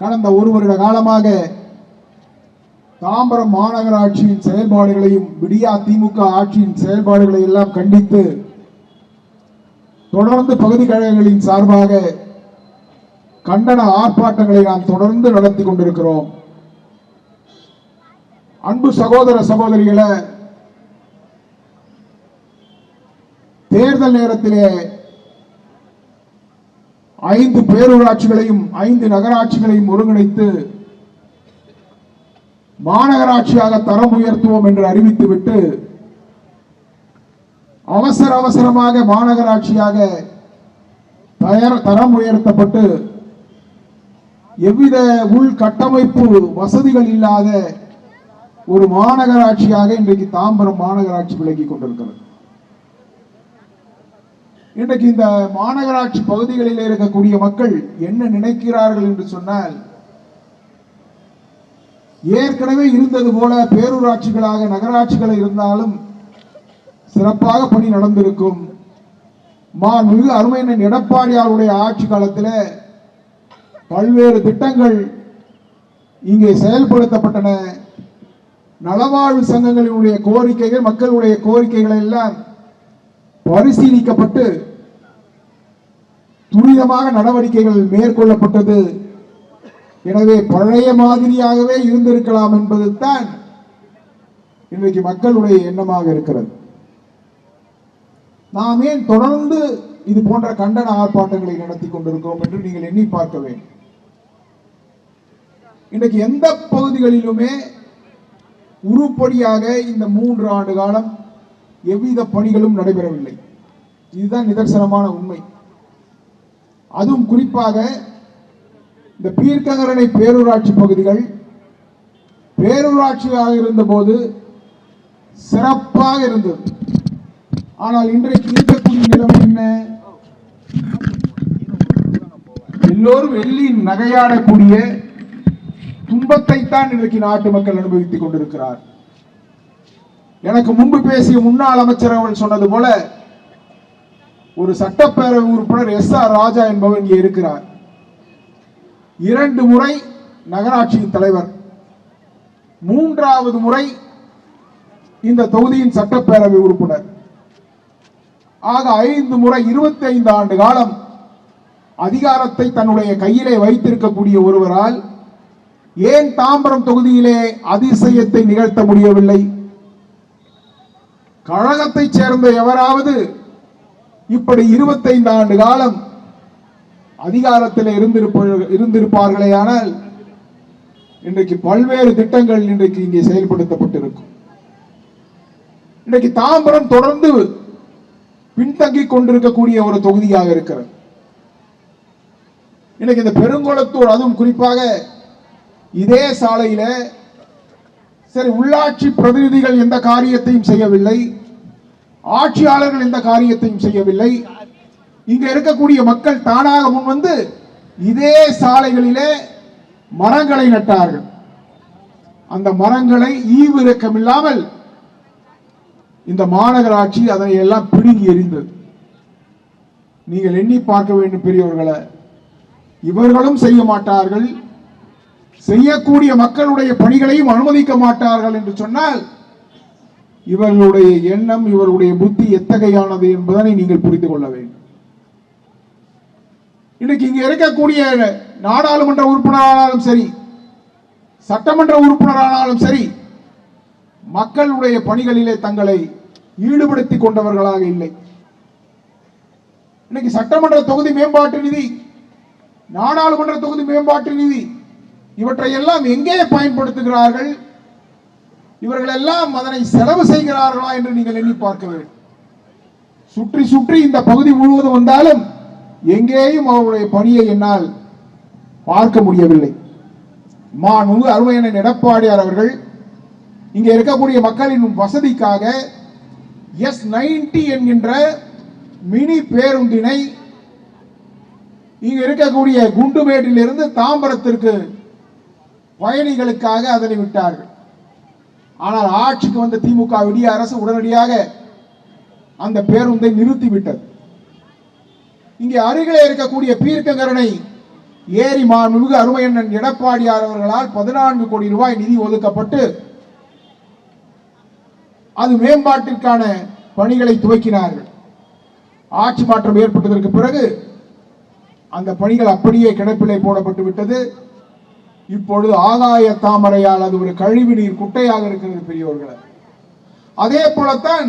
கடந்த ஒரு வருட காலமாக தாம்பரம் மாநகராட்சியின் செயல்பாடுகளையும் விடியா திமுக ஆட்சியின் செயல்பாடுகளை எல்லாம் கண்டித்து தொடர்ந்து பகுதி கழகங்களின் சார்பாக கண்டன ஆர்ப்பாட்டங்களை நாம் தொடர்ந்து நடத்தி கொண்டிருக்கிறோம். அன்பு சகோதர சகோதரிகளை தேர்தல் நேரத்திலே ஐந்து பேரூராட்சிகளையும் ஐந்து நகராட்சிகளையும் ஒருங்கிணைத்து மாநகராட்சியாக தரம் உயர்த்துவோம் என்று அறிவித்துவிட்டு அவசர அவசரமாக மாநகராட்சியாக தயார் தரம் உயர்த்தப்பட்டு எவ்வித உள்கட்டமைப்பு வசதிகள் இல்லாத ஒரு மாநகராட்சியாக இன்றைக்கு தாம்பரம் மாநகராட்சி விளங்கிக் கொண்டிருக்கிறது. இன்றைக்கு இந்த மாநகராட்சி பகுதிகளில் இருக்கக்கூடிய மக்கள் என்ன நினைக்கிறார்கள் என்று சொன்னால் ஏற்கனவே இருந்தது போல பேரூராட்சிகளாக நகராட்சிகள் இருந்தாலும் சிறப்பாக பணி நடந்திருக்கும். மாண்புமிகு அருமையண்ணன் எடப்பாடியாருடைய ஆட்சி காலத்தில் பல்வேறு திட்டங்கள் இங்கே செயல்படுத்தப்பட்டன. நலவாழ்வு சங்கங்களினுடைய கோரிக்கைகள் மக்களுடைய கோரிக்கைகள் எல்லாம் பரிசீலிக்கப்பட்டு துரிதமாக நடவடிக்கைகள் மேற்கொள்ளப்பட்டது. எனவே பழைய மாதிரியாகவே இருந்திருக்கலாம் என்பதுதான் இன்றைக்கு மக்களுடைய எண்ணமாக இருக்கிறது. நாம் ஏன் தொடர்ந்து இது போன்ற கண்டன ஆர்ப்பாட்டங்களை நடத்தி கொண்டிருக்கிறோம் என்று நீங்கள் எண்ணி பார்க்க வேண்டும். இன்றைக்கு எந்த பகுதிகளிலுமே உருப்படியாக இந்த மூன்று ஆண்டு காலம் எவ்வித பணிகளும் நடைபெறவில்லை. இதுதான் நிதர்சனமான உண்மை. அதுவும் குறிப்பாக இந்த பீர்க்கங்கரணை பேரூராட்சி பகுதிகள் பேரூராட்சியாக இருந்தபோது சிறப்பாக இருந்தது. ஆனால் இன்றைக்கு இருக்கக்கூடிய நிலம் என்ன? எல்லோரும் வெள்ளி நகையாடக்கூடிய துன்பத்தை தான் இன்றைக்கு நாட்டு மக்கள் அனுபவித்துக் கொண்டிருக்கிறார் எனக்கு முன்பு பேசிய முன்னாள் அமைச்சர் அவர்கள் சொன்னது போல ஒரு சட்டப்பேரவை உறுப்பினர் எஸ் ஆர் ராஜா என்பவர் இங்கே இருக்கிறார். இரண்டு முறை நகராட்சியின் தலைவர் மூன்றாவது முறை இந்த தொகுதியின் சட்டப்பேரவை உறுப்பினர். ஆக ஐந்து முறை இருபத்தி ஐந்து ஆண்டு காலம் அதிகாரத்தை தன்னுடைய கையிலே வைத்திருக்கக்கூடிய ஒருவரால் ஏன் தாம்பரம் தொகுதியிலே அதிசயத்தை நிகழ்த்த முடியவில்லை? கழகத்தை சேர்ந்த எவராவது இப்படி இருபத்தைந்து ஆண்டு காலம் அதிகாரத்தில் இருந்திருப்ப இருந்திருப்பார்களேயானால் இன்றைக்கு பல்வேறு திட்டங்கள் இன்றைக்கு இங்கே செயல்படுத்தப்பட்டிருக்கும். இன்றைக்கு தாம்பரம் தொடர்ந்து பின்தங்கிக் கொண்டிருக்கக்கூடிய ஒரு தொகுதியாக இருக்கிறது. இன்னைக்கு இந்த பெருங்குளத்தூர் அதுவும் குறிப்பாக இதே சாலையில சரி உள்ளாட்சி பிரதிநிதிகள் எந்த காரியத்தையும் செய்யவில்லை. ஆட்சியாளர்கள் எந்த காரியத்தையும் செய்யவில்லை. இங்க இருக்கக்கூடிய மக்கள் தானாக முன்வந்து இதே சாலைகளிலே மரங்களை நட்டார்கள். அந்த மரங்களை ஈவிரக்கம் இல்லாமல் இந்த மாநகராட்சி அதனை எல்லாம் பிடுங்கி எறிந்தது. நீங்கள் எண்ணி பார்க்க வேண்டும் பெரியவர்களை இவர்களும் செய்ய மாட்டார்கள். செய்யக்கூடிய மக்களுடைய பணிகளையும் அனுமதிக்க மாட்டார்கள் என்று சொன்னால் இவர்களுடைய எண்ணம் இவருடைய புத்தி எத்தகையானது என்பதனை நீங்கள் புரிந்து கொள்ள வேண்டும். இன்னைக்கு இங்க இருக்கக்கூடிய நாடாளுமன்ற உறுப்பினரானாலும் சரி சட்டமன்ற உறுப்பினரானாலும் சரி மக்களுடைய பணிகளிலே தங்களை ஈடுபடுத்தி கொண்டவர்களாக இல்லை. இன்னைக்கு சட்டமன்ற தொகுதி மேம்பாட்டு நிதி நாடாளுமன்ற தொகுதி மேம்பாட்டு நிதி இவற்றை எல்லாம் எங்கே பயன்படுத்துகிறார்கள்? இவர்கள் எல்லாம் அதனை செலவு செய்கிறார்களா என்று நீங்கள் எண்ணி பார்க்க வேண்டும். சுற்றி சுற்றி இந்த பகுதி முழுவதும் வந்தாலும் எங்கேயும் அவருடைய பணியை என்னால் பார்க்க முடியவில்லை. மாண்பு அருமையண்ணன் எடப்பாடியார் அவர்கள் இங்கே இருக்கக்கூடிய மக்களின் வசதிக்காக எஸ் நைன்டி என்கின்ற மினி பேருந்தினை இங்கே இருக்கக்கூடிய குண்டுமேட்டிலிருந்து தாம்பரத்திற்கு பயணிகளுக்காக அதனை விட்டார்கள். ஆனால் ஆட்சிக்கு வந்த திமுக விடிய அரசு உடனடியாக அந்த பேருந்தை நிறுத்திவிட்டது. இங்கே அருகிலே இருக்கக்கூடிய பீர்க்கங்கரணை ஏரி மாண்புமிகு அருமையண்ணன் எடப்பாடியார் அவர்களால் பதினான்கு கோடி ரூபாய் நிதி ஒதுக்கப்பட்டு அது மேம்பாட்டிற்கான பணிகளை துவக்கினார்கள். ஆட்சி மாற்றம் ஏற்பட்டதற்கு பிறகு அந்த பணிகள் அப்படியே கிடப்பிலே போடப்பட்டு விட்டது. இப்பொழுது ஆகாய தாமரையால் அது ஒரு கழிவு நீர் குட்டையாக இருக்கிறது பெரியவர்களை அதே போலத்தான்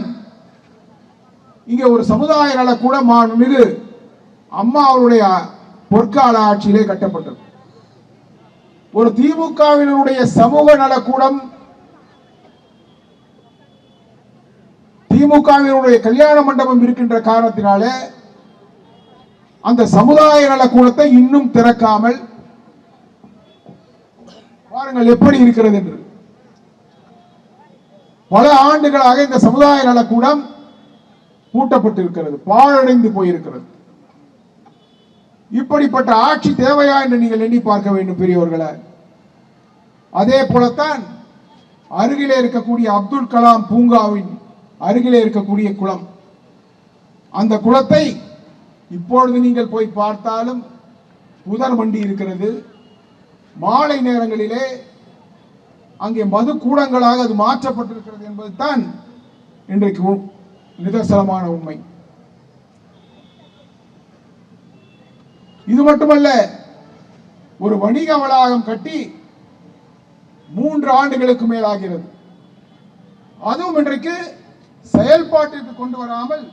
இங்கே ஒரு சமுதாய நல கூட மாண்புமிகு அம்மா அவருடைய பொற்கால ஆட்சியிலே கட்டப்பட்டது. ஒரு திமுகவினருடைய சமூக நலக்கூடம் திமுகவினுடைய கல்யாண மண்டபம் இருக்கின்ற காரணத்தினாலே அந்த சமுதாய நலக்கூடத்தை இன்னும் திறக்காமல் பாருங்கள் எப்படி இருக்கிறது என்று. பல ஆண்டுகளாக இந்த சமுதாய நலக்கூடம் பூட்டப்பட்டிருக்கிறது பாழடைந்து போயிருக்கிறது. இப்படிப்பட்ட ஆட்சி தேவையா என்று நீங்கள் எண்ணி பார்க்க வேண்டும் பெரியவர்களை அதே போலத்தான் அருகிலே இருக்கக்கூடிய அப்துல் கலாம் பூங்காவின் அருகிலே இருக்கக்கூடிய குளம். அந்த குளத்தை இப்பொழுது நீங்கள் போய் பார்த்தாலும் புதர் மண்டி இருக்கிறது மாலை நேரங்களிலே அங்கே மது கூடங்களாக அது மாற்றப்பட்டிருக்கிறது என்பதுதான் இன்றைக்கு நிதர்சனமான உண்மை. இது மட்டுமல்ல ஒரு வணிக வளாகம் கட்டி மூன்று ஆண்டுகளுக்கு மேலாகிறது. அதுவும் இன்றைக்கு செயல்பாட்டிற்கு கொண்டு வராமல்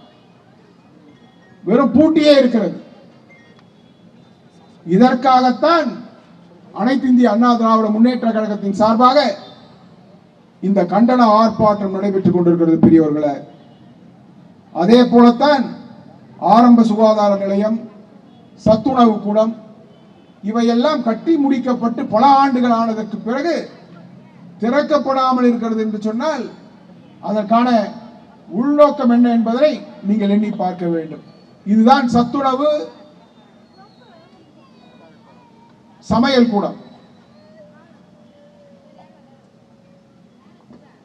வெறும் பூட்டியே இருக்கிறது. இதற்காகத்தான் அனைத்து இந்திய அண்ணா திராவிட முன்னேற்ற கழகத்தின் சார்பாக இந்த கண்டன ஆர்ப்பாட்டம் நடைபெற்றுக் கொண்டிருக்கிறது பெரியவர்களை. அதே போலத்தான் ஆரம்ப சுகாதார நிலையம் சத்துணவு கூடம் இவையெல்லாம் கட்டி முடிக்கப்பட்டு பல ஆண்டுகள் ஆனதற்கு பிறகு திறக்கப்படாமல் இருக்கிறது என்று சொன்னால் அதற்கான உள்நோக்கம் என்ன என்பதனை நீங்கள் எண்ணி பார்க்க வேண்டும். இதுதான் சத்துணவு சமையல் கூடம்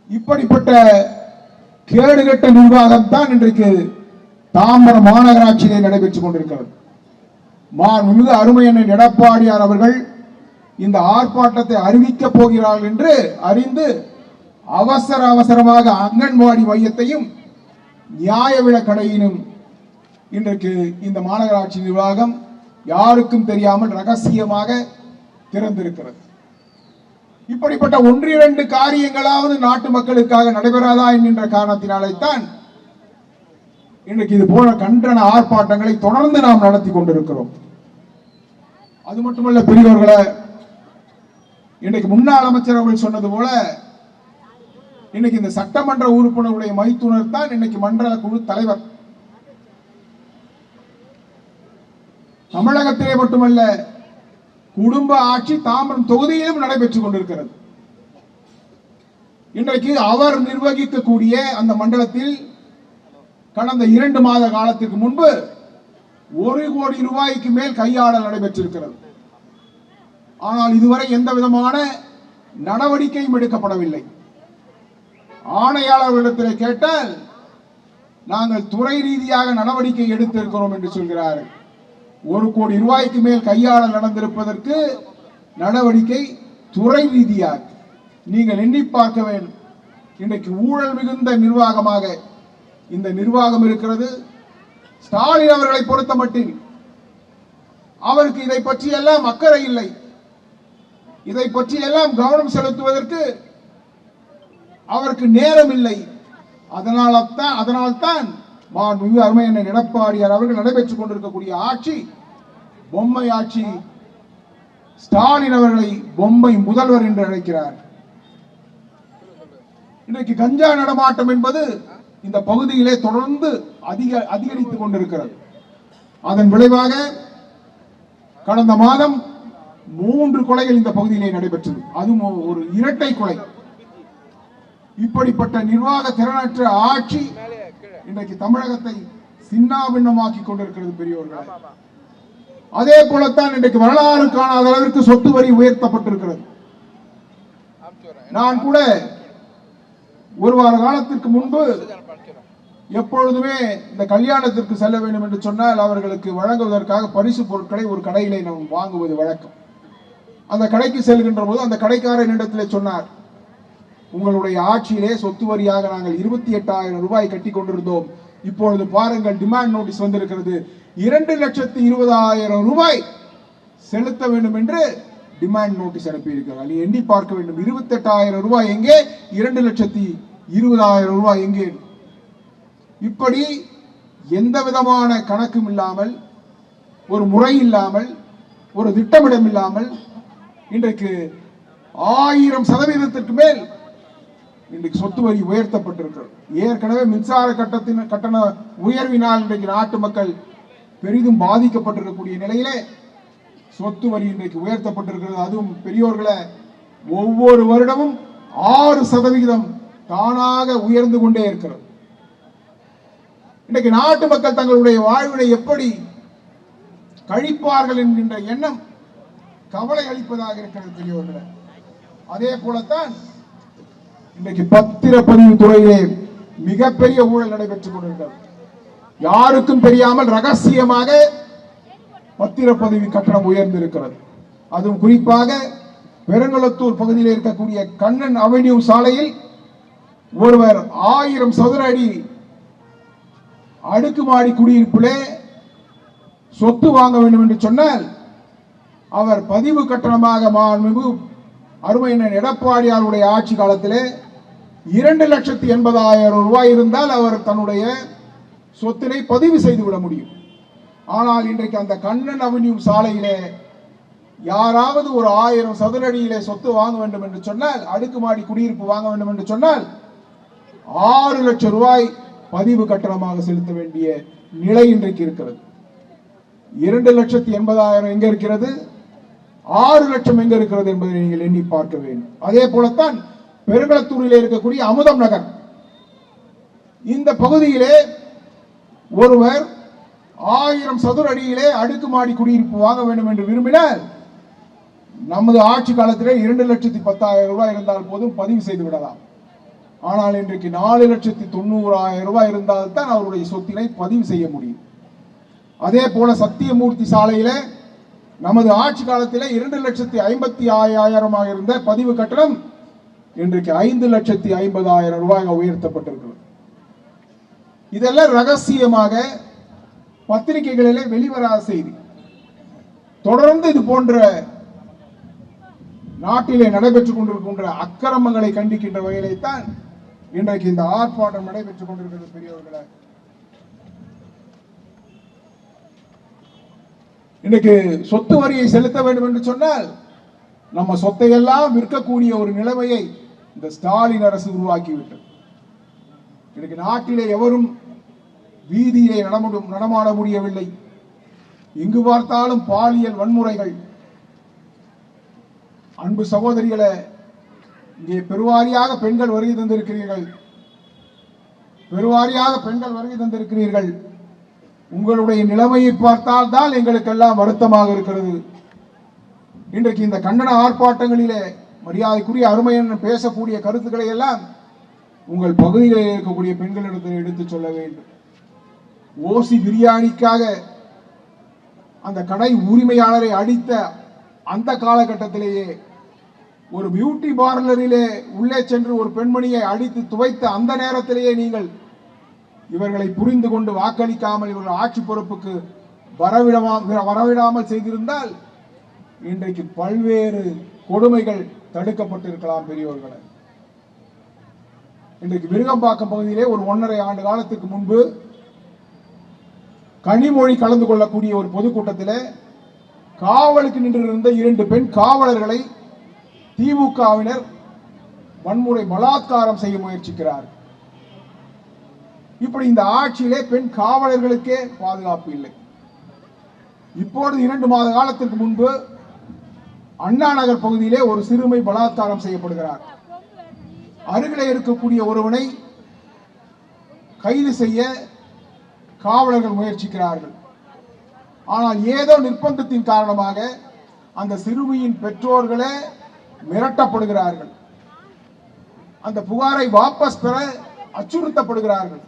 இப்படிப்பட்ட கேடுகட்ட நிர்வாகம் தான் இன்றைக்கு தாம்பரம் மாநகராட்சியிலே நடைபெற்றுக் கொண்டிருக்கிறது. மாண்புமிகு அருமையண்ணன் எடப்பாடியார் அவர்கள் இந்த ஆர்ப்பாட்டத்தை அறிவிக்கப் போகிறார்கள் என்று அறிந்து அவசர அவசரமாக அங்கன்வாடி மையத்தையும் நியாய விலக்கடையினும் இன்றைக்கு இந்த மாநகராட்சி நிர்வாகம் யாருக்கும் தெரியாமல் ரகசியமாக திறந்திருக்கிறது. இப்படிப்பட்ட ஒன்றிரண்டு காரியங்களாவது நாட்டு மக்களுக்காக நடைபெறாதா என்கின்ற காரணத்தினாலேத்தான் இன்றைக்கு இது போல கண்டன ஆர்ப்பாட்டங்களை தொடர்ந்து நாம் நடத்தி கொண்டிருக்கிறோம். அது மட்டுமல்ல பெரியவர்களை இன்றைக்கு முன்னாள் அமைச்சர் அவர்கள் சொன்னது போல இன்னைக்கு இந்த சட்டமன்ற உறுப்பினருடைய மைத்துனர் தான் இன்னைக்கு மண்டல குழு தலைவர். தமிழகத்திலே மட்டுமல்ல குடும்ப ஆட்சி தாம்பரம் தொகுதியிலும் நடைபெற்றுக் கொண்டிருக்கிறது. இன்றைக்கு அவர் நிர்வகிக்கக்கூடிய அந்த மண்டலத்தில் கடந்த இரண்டு மாத காலத்திற்கு முன்பு ஒரு கோடி ரூபாய்க்கு மேல் கையாடல் நடைபெற்றிருக்கிறது. ஆனால் இதுவரை எந்த விதமான நடவடிக்கையும் எடுக்கப்படவில்லை. ஆணையாளர்களிடத்தில் கேட்டால் நாங்கள் துறை ரீதியாக நடவடிக்கை எடுத்திருக்கிறோம் என்று சொல்கிறார்கள். ஒரு கோடி ரூபாய்க்கு மேல் கையாளல் நடந்திருப்பதற்கு நடவடிக்கை துறை ரீதியாக. நீங்கள் எண்ணி பார்க்க வேண்டும். இன்றைக்கு ஊழல் மிகுந்த நிர்வாகமாக இந்த நிர்வாகம் இருக்கிறது. ஸ்டாலின் அவர்களை பொறுத்த மட்டில் அவருக்கு இதை பற்றி எல்லாம் அக்கறை இல்லை. இதை பற்றி எல்லாம் கவனம் செலுத்துவதற்கு அவருக்கு நேரம் இல்லை. அதனால்தான் அதனால்தான் மாண்புமிகு அருமையண்ணன் எடப்பாடியார் அவர்கள் நடைபெற்றுக் கொண்டிருக்கக்கூடிய ஆட்சி பொம்மை ஆட்சி ஸ்டாலின் அவர்களை பொம்மை முதல்வர் என்று அழைக்கிறார். இன்றைக்கு கஞ்சா நடமாட்டம் என்பது இந்த பகுதியிலே தொடர்ந்து அதிக அதிகரித்துக் கொண்டிருக்கிறது. அதன் விளைவாக கடந்த மாதம் மூன்று கொலைகள் இந்த பகுதியிலே நடைபெற்றது. அதுவும் ஒரு இரட்டை கொலை. இப்படிப்பட்ட நிர்வாக திறனற்ற ஆட்சி இன்றைக்கு தமிழகத்தை சின்னாபின்னமாக்கி கொண்டிருக்கிறது பெரியவர்கள் அதே போலத்தான் இன்றைக்கு வரலாறு காணாத அளவிற்கு சொத்து வரி உயர்த்தப்பட்டிருக்கிறது. நான் கூட ஒரு வார காலத்திற்கு முன்பு எப்பொழுதுமே இந்த கல்யாணத்திற்கு செல்ல வேண்டும் என்று சொன்னால் அவர்களுக்கு வழங்குவதற்காக பரிசு பொருட்களை ஒரு கடையிலே நாம் வாங்குவது வழக்கம். அந்த கடைக்கு செல்கின்ற போது அந்த கடைக்காரன் இடத்திலே சொன்னார் உங்களுடைய ஆட்சியிலே சொத்து வரியாக நாங்கள் இருபத்தி எட்டாயிரம் ரூபாய் கட்டி கொண்டிருந்தோம் இப்பொழுது பாருங்கள் டிமாண்ட் நோட்டீஸ் வந்திருக்கிறது. இரண்டு லட்சத்தி இருபதாயிரம் ரூபாய் செலுத்த வேண்டும் என்று டிமாண்ட் நோட்டீஸ் அனுப்பியிருக்கிறார். நீ எண்ணி பார்க்க வேண்டும். இருபத்தெட்டாயிரம் ரூபாய் எங்கே? இரண்டு லட்சத்தி இருபதாயிரம் ரூபாய் எங்கே? இப்படி எந்த விதமான கணக்கும் இல்லாமல் ஒரு முறை இல்லாமல் ஒரு திட்டமிடம் இல்லாமல் இன்றைக்கு ஆயிரம் சதவீதத்திற்கு மேல் இன்றைக்கு சொத்து வரி உயர்த்தப்பட்டிருக்கிறது. ஏற்கனவே மின்சார கட்டத்தின் கட்டண உயர்வினால் இன்றைக்கு நாட்டு மக்கள் பெரிதும் பாதிக்கப்பட்டிருக்கக்கூடிய நிலையிலே சொத்து வரி இன்றைக்கு உயர்த்தப்பட்டிருக்கிறது. அதுவும் பெரியோர்களை ஒவ்வொரு வருடமும் ஆறு சதவிகிதம் தானாக உயர்ந்து கொண்டே இருக்கிறது. இன்றைக்கு நாட்டு மக்கள் தங்களுடைய வாழ்வினை எப்படி கழிப்பார்கள் என்கின்ற எண்ணம் கவலை அளிப்பதாக இருக்கிறது பெரியோர்களை. அதே போலத்தான் இன்றைக்கு பத்திரப்பதிவு துறையிலே மிகப்பெரிய ஊழல் நடைபெற்றுக் கொண்டிருக்கிறது. யாருக்கும் தெரியாமல் ரகசியமாக பத்திரப்பதிவு கட்டணம் உயர்ந்திருக்கிறது. அதுவும் குறிப்பாக பெருங்குளத்தூர் பகுதியில் இருக்கக்கூடிய கண்ணன் அவென்யூ சாலையில் ஒருவர் ஆயிரம் சதுர அடி அடுக்குமாடி குடியிருப்பிலே சொத்து வாங்க வேண்டும் என்று சொன்னால் அவர் பதிவு கட்டணமாக மாண்புமிகு அருமையினர் எடப்பாடியாருடைய ஆட்சி காலத்திலே இரண்டு லட்சத்தி எண்பதாயிரம் ரூபாய் இருந்தால் அவர் தன்னுடைய சொத்தினை பதிவு செய்து விட முடியும். ஆனால் இன்றைக்கு அந்த கண்ணன் அவென்யூ சாலையிலே யாராவது ஒரு ஆயிரம் சதுரடியிலே சொத்து வாங்க வேண்டும் என்று சொன்னால் அடுக்குமாடி குடியிருப்பு வாங்க வேண்டும் என்று சொன்னால் ஆறு லட்சம் ரூபாய் பதிவு கட்டணமாக செலுத்த வேண்டிய நிலை இன்றைக்கு இருக்கிறது. இரண்டு லட்சத்தி எண்பதாயிரம் எங்க இருக்கிறது? ஆறு லட்சம் எங்க இருக்கிறது என்பதை நீங்கள் எண்ணி பார்க்க வேண்டும். அதே போலத்தான் பெருங்களத்தூரிலே இருக்கக்கூடிய அமுதம் நகர். இந்த பகுதியிலே ஒருவர் ஆயிரம் சதுர அடியிலே அடுக்குமாடி குடியிருப்பு வாங்க வேண்டும் என்று விரும்பினால் நமது ஆட்சி காலத்திலே இரண்டு லட்சத்தி பத்தாயிரம் ரூபாய் இருந்தால் போதும் பதிவு செய்து விடலாம். ஆனால் இன்றைக்கு நாலு லட்சத்தி தொண்ணூறாயிரம் ரூபாய் இருந்தால் தான் அவருடைய சொத்தினை பதிவு செய்ய முடியும். அதே போல சத்தியமூர்த்தி சாலையில நமது ஆட்சி காலத்திலே இரண்டு லட்சத்தி ஐம்பத்தி ஆயிரமாக இருந்த பதிவு கட்டணம் இன்றைக்கு ஐந்து லட்சத்தி ஐம்பதாயிரம் ரூபாய் உயர்த்தப்பட்டிருக்கிறது. இதெல்லாம் ரகசியமாக பத்திரிகைகளிலே வெளிவராத செய்தி. தொடர்ந்து இது போன்ற நாட்டிலே நடைபெற்றுக் கொண்டிருக்கின்ற அக்கிரமங்களை கண்டிக்கின்ற வகையிலே தான் இன்றைக்கு இந்த ஆர்ப்பாட்டம் நடைபெற்றுக் கொண்டிருக்கிறது பெரியவர்களை. இன்னைக்கு சொத்து வரியை செலுத்த வேண்டும் என்று சொன்னால் நம்ம சொத்தையெல்லாம் விற்கக்கூடிய ஒரு நிலைமையை இந்த ஸ்டாலின் அரசு உருவாக்கிவிட்டது. இன்னைக்கு நாட்டிலே எவரும் வீதியிலே நடமுடும் நடமாட முடியவில்லை. எங்கு பார்த்தாலும் பாலியல் வன்முறைகள். அன்பு சகோதரிகளை இங்கே பெருவாரியாக பெண்கள் வருகை தந்திருக்கிறீர்கள். பெருவாரியாக பெண்கள் வருகை தந்திருக்கிறீர்கள். உங்களுடைய நிலைமையை பார்த்தால் தான் எங்களுக்கெல்லாம் வருத்தமாக இருக்கிறது. இன்றைக்கு இந்த கண்டன ஆர்ப்பாட்டங்களிலே மரியாதைக்குரிய அருமையன் பேசக்கூடிய கருத்துக்களை எல்லாம் உங்கள் பகுதியில் இருக்கக்கூடிய பெண்களிடத்தில் எடுத்துச் சொல்ல வேண்டும். ஓசி பிரியாணிக்காக அந்த கடை உரிமையாளரை அடித்த அந்த காலகட்டத்திலேயே ஒரு பியூட்டி பார்லரிலே உள்ளே சென்று ஒரு பெண்மணியை அடித்து துவைத்த அந்த நேரத்திலேயே நீங்கள் இவர்களை புரிந்து கொண்டு வாக்களிக்காமல் இவர்கள் ஆட்சி பொறுப்புக்கு வரவிடமா வரவிடாமல் செய்திருந்தால் இன்றைக்கு பல்வேறு கொடுமைகள் தடுக்கப்பட்டிருக்கலாம் பெரியவர்களை இன்றைக்கு விருகம்பாக்கம் பகுதியிலே ஒரு ஒன்றரை ஆண்டு காலத்துக்கு முன்பு கனிமொழி கலந்து கொள்ளக்கூடிய ஒரு பொதுக்கூட்டத்திலே காவலுக்கு நின்றிருந்த இரண்டு பெண் காவலர்களை திமுகவினர் வன்முறை பலாத்காரம் செய்ய முயற்சிக்கிறார். இப்படி இந்த ஆட்சியிலே பெண் காவலர்களுக்கே பாதுகாப்பு இல்லை. இப்பொழுது இரண்டு மாத காலத்திற்கு முன்பு அண்ணா நகர் பகுதியிலே ஒரு சிறுமை பலாத்காரம் செய்யப்படுகிறார். அருகிலே இருக்கக்கூடிய ஒருவனை கைது செய்ய காவலர்கள் முயற்சிக்கிறார்கள். ஆனால் ஏதோ நிர்பந்தத்தின் காரணமாக அந்த சிறுமியின் பெற்றோர்களே மிரட்டப்படுகிறார்கள். அந்த புகாரை வாபஸ் பெற அச்சுறுத்தப்படுகிறார்கள்.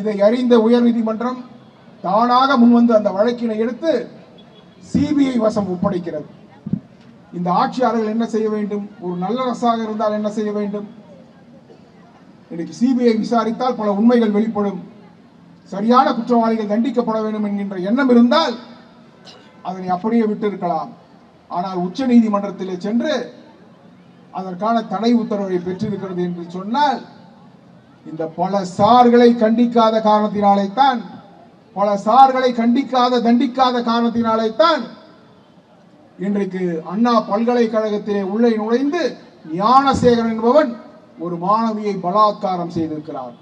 இதை அறிந்த உயர்நீதிமன்றம் தானாக முன்வந்து அந்த வழக்கினை எடுத்து சிபிஐ வசம் ஒப்படைக்கிறது. இந்த ஆட்சியாளர்கள் என்ன செய்ய வேண்டும்? ஒரு நல்ல அரசாக இருந்தால் என்ன செய்ய வேண்டும்? இன்னைக்கு சிபிஐ விசாரித்தால் பல உண்மைகள் வெளிப்படும். சரியான குற்றவாளிகள் தண்டிக்கப்பட வேண்டும் என்கின்ற எண்ணம் இருந்தால் அதனை அப்படியே விட்டிருக்கலாம். ஆனால் உச்ச நீதிமன்றத்திலே சென்று அதற்கான தடை உத்தரவை பெற்றிருக்கிறது என்று சொன்னால் இந்த பல சார்களை கண்டிக்காத காரணத்தினாலே தான் பல சார்களை கண்டிக்காத தண்டிக்காத காரணத்தினாலே தான் இன்றைக்கு அண்ணா பல்கலைக்கழகத்திலே உள்ளே நுழைந்து ஞானசேகரன் என்பவன் ஒரு மாணவியை பலாத்காரம் செய்திருக்கிறார்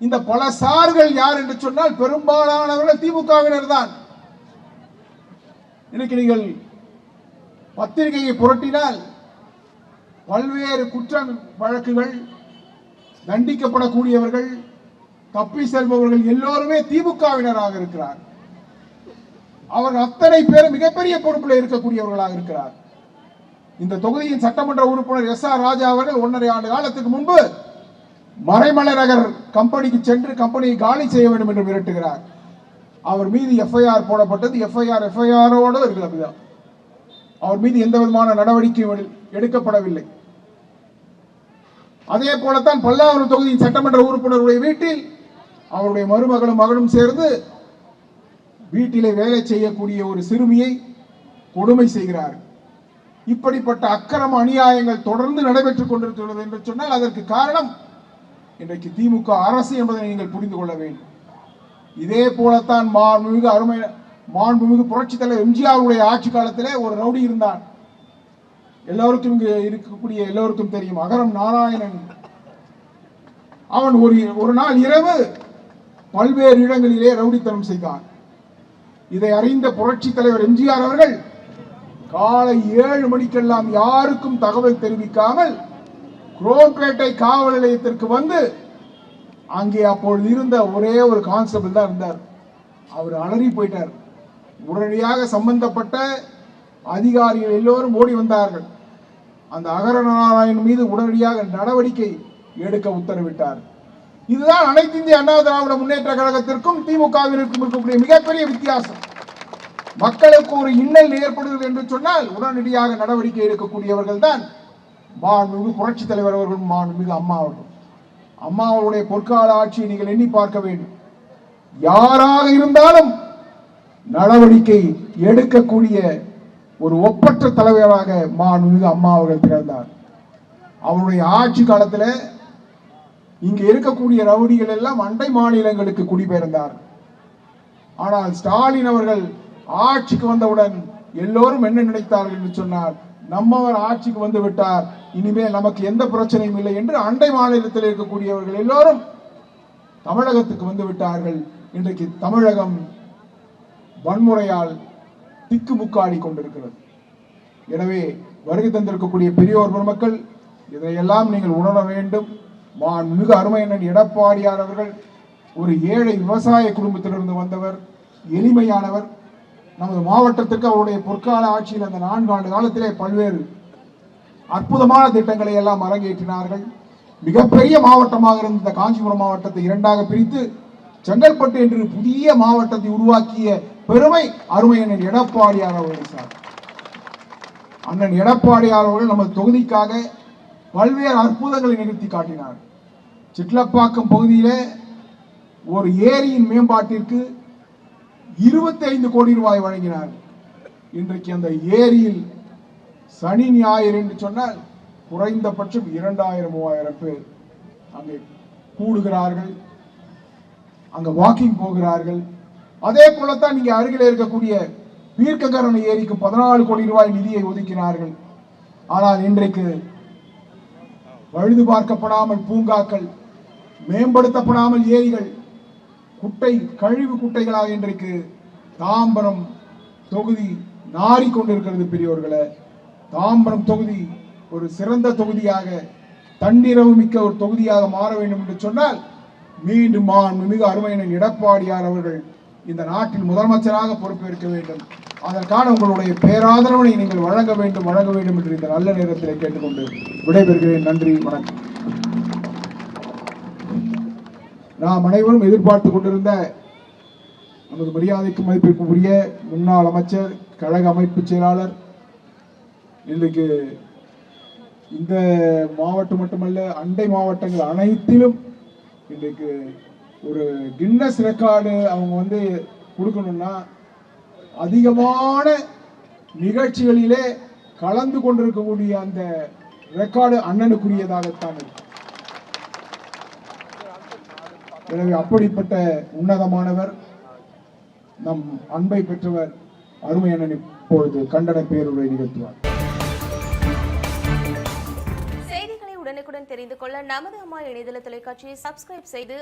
இந்த பல சார்கள் யார் என்று சொன்னால் பெரும்பாலானவர்கள் திமுகவினர் தான் இன்னைக்கு நீங்கள் பத்திரிகையை புரட்டினால் பல்வேறு குற்ற வழக்குகள் தண்டிக்கப்படக்கூடியவர்கள் தப்பி செல்பவர்கள் எல்லோருமே திமுகவினராக இருக்கிறார். அவர்கள் அத்தனை பேரும் மிகப்பெரிய பொறுப்பில் இருக்கக்கூடியவர்களாக இருக்கிறார். இந்த தொகுதியின் சட்டமன்ற உறுப்பினர் எஸ் ஆர் ராஜா அவர்கள் ஒன்றரை ஆண்டு காலத்துக்கு முன்பு மறைமலை நகர் கம்பெனிக்கு சென்று கம்பெனியை காலி செய்ய வேண்டும் என்று மிரட்டுகிறார். அவர் மீது எஃப்ஐஆர் போடப்பட்டது. எஃப்ஐஆர் எஃப்ஐஆரோடு இருக்கிறது அவர் மீது எந்த விதமான நடவடிக்கையும் எடுக்கப்படவில்லை. அதே போலத்தான் பல்லாவரம் தொகுதியின் சட்டமன்ற உறுப்பினருடைய வீட்டில் அவருடைய மருமகளும் மகனும் சேர்ந்து வீட்டிலே வேலை செய்யக்கூடிய ஒரு சிறுமியை கொடுமை செய்கிறார். இப்படிப்பட்ட அக்கிரம அநியாயங்கள் தொடர்ந்து நடைபெற்றுக் கொண்டிருக்கிறது என்று சொன்னால் அதற்கு காரணம் இன்றைக்கு திமுக அரசு என்பதை நீங்கள் புரிந்து கொள்ள வேண்டும். இதே போலத்தான் மாண்புமிகு அருமை மாண்புமிகு புரட்சித் தலைவர் எம்ஜிஆருடைய ஆட்சி காலத்திலே ஒரு ரவுடி இருந்தான். எல்லோருக்கும் இங்கு இருக்கக்கூடிய எல்லோருக்கும் தெரியும். அகரம் நாராயணன். அவன் ஒரு ஒரு நாள் இரவு பல்வேறு இடங்களிலே ரவுடித்தனம் செய்தான். இதை அறிந்த புரட்சி தலைவர் எம்ஜிஆர் அவர்கள் காலை ஏழு மணிக்கெல்லாம் யாருக்கும் தகவல் தெரிவிக்காமல் குரோம்பேட்டை காவல் நிலையத்திற்கு வந்து அங்கே அப்பொழுது இருந்த ஒரே ஒரு கான்ஸ்டபிள் தான் இருந்தார். அவர் அலறி போயிட்டார். உடனடியாக சம்பந்தப்பட்ட அதிகாரிகள் எல்லோரும் ஓடி வந்தார்கள். அந்த அகர அகரநாராயணன் மீது உடனடியாக நடவடிக்கை எடுக்க உத்தரவிட்டார். இதுதான் அனைத்து இந்திய அண்ணா திராவிட முன்னேற்ற கழகத்திற்கும் திமுகவிற்கும் இருக்கக்கூடிய மிகப்பெரிய வித்தியாசம். மக்களுக்கு ஒரு இன்னல் ஏற்படுகிறது என்று சொன்னால் உடனடியாக நடவடிக்கை எடுக்கக்கூடியவர்கள் தான் மாண்புமிகு புரட்சி தலைவர் அவர்கள் மாண்புமிகு அம்மா அவர்கள். அம்மா அவருடைய பொற்கால ஆட்சியை நீங்கள் எண்ணி பார்க்க வேண்டும். யாராக இருந்தாலும் நடவடிக்கை எடுக்கக்கூடிய ஒரு ஒப்பற்ற தலைவராக மாண்புமிகு அம்மா அவர்கள் திகழ்ந்தார். அவருடைய ஆட்சி காலத்தில் இங்கு இருக்கக்கூடிய ரவுடிகள் எல்லாம் அண்டை மாநிலங்களுக்கு குடிபெயர்ந்தார். ஆனால் ஸ்டாலின் அவர்கள் ஆட்சிக்கு வந்தவுடன் எல்லோரும் என்ன நினைத்தார்கள் என்று சொன்னார் நம்மவர் ஆட்சிக்கு வந்து விட்டார் இனிமேல் நமக்கு எந்த பிரச்சனையும் இல்லை என்று அண்டை மாநிலத்தில் இருக்கக்கூடியவர்கள் எல்லோரும் தமிழகத்துக்கு வந்து விட்டார்கள். இன்றைக்கு தமிழகம் வன்முறையால் திக்குமுக்காடி கொண்டிருக்கிறது. எனவே வருகை தந்திருக்கக்கூடிய பெரியோர் பெருமக்கள் இதையெல்லாம் நீங்கள் உணர வேண்டும். மிக அருமையண்ணன் எடப்பாடியார் அவர்கள் ஒரு ஏழை விவசாய குடும்பத்திலிருந்து வந்தவர் எளிமையானவர். நமது மாவட்டத்திற்கு அவருடைய பொற்கால ஆட்சியில் அந்த நான்கு ஆண்டு காலத்திலே பல்வேறு அற்புதமான திட்டங்களை எல்லாம் அரங்கேற்றினார்கள். மிகப்பெரிய மாவட்டமாக இருந்த இந்த காஞ்சிபுரம் மாவட்டத்தை இரண்டாக பிரித்து செங்கல்பட்டு என்று புதிய மாவட்டத்தை உருவாக்கிய பெருமை அருமையண்ணன் எடப்பாடியார் அவர்கள் சார். அண்ணன் எடப்பாடியார் அவர்கள் நமது தொகுதிக்காக பல்வேறு அற்புதங்களை நிகழ்த்தி காட்டினார். சிட்லப்பாக்கம் பகுதியில் ஒரு ஏரியின் மேம்பாட்டிற்கு 25 கோடி ரூபாய் வழங்கினார். இன்றைக்கு அந்த ஏரியில் சனி ஞாயிறு என்று சொன்னால் குறைந்தபட்சம் இரண்டாயிரம் மூவாயிரம் பேர் அங்கே கூடுகிறார்கள். அங்கே வாக்கிங் போகிறார்கள். அதே போலத்தான் நீங்க அருகில் இருக்கக்கூடிய வீர்க்ககரண ஏரிக்கு பதினாலு கோடி ரூபாய் நிதியை ஒதுக்கினார்கள். ஆனால் இன்றைக்கு பழுது பார்க்கப்படாமல் பூங்காக்கள் மேம்படுத்தப்படாமல் ஏரிகள் குட்டை கழிவு குட்டைகளாக இன்றைக்கு தாம்பரம் தொகுதி நாறிக் கொண்டிருக்கிறது பெரியோர்களை. தாம்பரம் தொகுதி ஒரு சிறந்த தொகுதியாக தன்னிறவு மிக்க ஒரு தொகுதியாக மாற வேண்டும் என்று சொன்னால் மீண்டும் மிக அருமையினர் எடப்பாடியார் அவர்கள் இந்த நாட்டில் முதலமைச்சராக பொறுப்பேற்க வேண்டும். அதற்கான உங்களுடைய பேராதரவனை நீங்கள் வழங்க வேண்டும் வழங்க வேண்டும் என்று இந்த நல்ல நேரத்தில் கேட்டுக்கொண்டு விடைபெறுகிறேன். நன்றி வணக்கம். நாம் அனைவரும் எதிர்பார்த்து கொண்டிருந்த நமது மரியாதைக்கு மதிப்பிற்குரிய முன்னாள் அமைச்சர் கழக அமைப்பு செயலாளர் இன்றைக்கு இந்த மாவட்டம் மட்டுமல்ல அண்டை மாவட்டங்கள் அனைத்திலும் இன்றைக்கு ஒரு கின்னஸ் ரெக்கார்டு அவங்க வந்து கொடுக்கணும்னா அதிகமான நிகழ்ச்சிகளிலே கலந்து கொண்டிருக்கக்கூடிய அந்த ரெக்கார்டு அண்ணனுக்குரியதாகத்தான் இருக்கு. எனவே அப்படிப்பட்ட உன்னதமானவர் நம் அன்பை பெற்றவர் அருமை அண்ணன் இப்பொழுது கண்டன பேருரை நிகழ்த்துவார். செய்திகளை உடனுக்குடன் தெரிந்து கொள்ள நமது அம்மா இணையதள தொலைக்காட்சியை சப்ஸ்கிரைப் செய்து